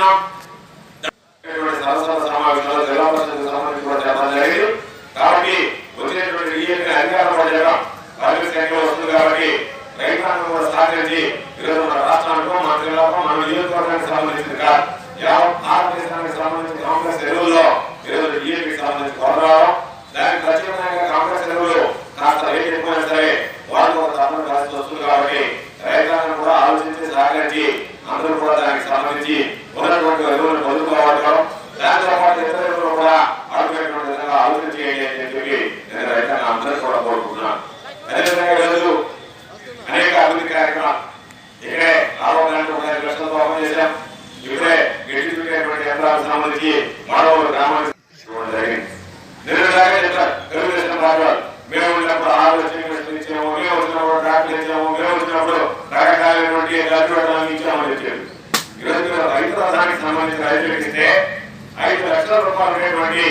చేస్తున్నాం సరస్వత సమావేశంలో జిల్లా పరిషత్ సంబంధించి కూడా చెప్పడం జరిగింది కాబట్టి వచ్చేటువంటి డిఎల్ని అధికారం కూడా చేయడం పబ్లిక్ సంఖ్యలో వస్తుంది కాబట్టి రైతాంగం కూడా సహకరించి ఈరోజు మన రాష్ట్రానికి మన జిల్లాకు మన నియోజకవర్గానికి సంబంధించింది కాదు భారతదేశానికి సంబంధించిన కాంగ్రెస్ ఎరువుల్లో ఈరోజు దానికి ప్రత్యేకంగా కాంగ్రెస్ ఎరువులు కాస్త రేట్ ఎక్కువ యంత్రాలకు మరో గ్రామానికి ఇవ్వడం జరిగింది. నేను ఇలాగే తెలుగుదేశం పార్టీ వాళ్ళు. మేము ఉన్నప్పుడు ఆరు లక్షలు ఇచ్చాము మేము వచ్చినప్పుడు ట్రాక్టర్ ఇచ్చాము మేము వచ్చినప్పుడు రకరకాలైనటువంటి గడ్డి ఇచ్చామని చెప్పారు. ఈరోజు రైతు రథానికి సంబంధించిన రైతులకు ఇస్తే ఐదు లక్షల రూపాయలు ఉండేటువంటి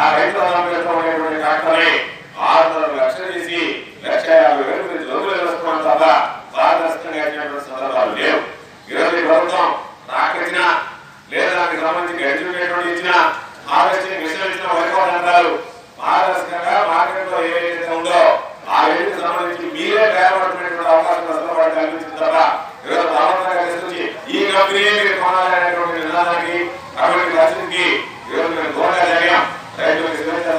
ఆ రైతు రథం ఉండేటువంటి ట్రాక్టర్ని ఆరున్నర లక్షలు చేసి లక్ష యాభై వేలు మీరు జోగులు వేసుకోవడం తప్ప పారదర్శకంగా ఇచ్చినటువంటి సందర్భాలు లేవు. ఈరోజు ప్రభుత్వం ట్రాక్టర్ ఇచ్చినా లేదా దానికి సంబంధించి గడ్డి ఉండేటువంటి ఇచ్చినా హార్వెస్టింగ్ మిషన్ ఇచ్చిన వైకోట్ అంటారు పారదర్శకంగా ఏదైతే ఉందో ఆ రేటుకి సంబంధించి మీరే బేరపడుతున్నటువంటి అవకాశం అసలు వాటి కల్పించింది తప్ప ఈరోజు ఈ కంపెనీ మీరు కొనాలి అనేటువంటి అటువంటి పరిస్థితికి ఈరోజు మేము దూరంగా జరిగాం. రైతులకు స్వేచ్ఛగా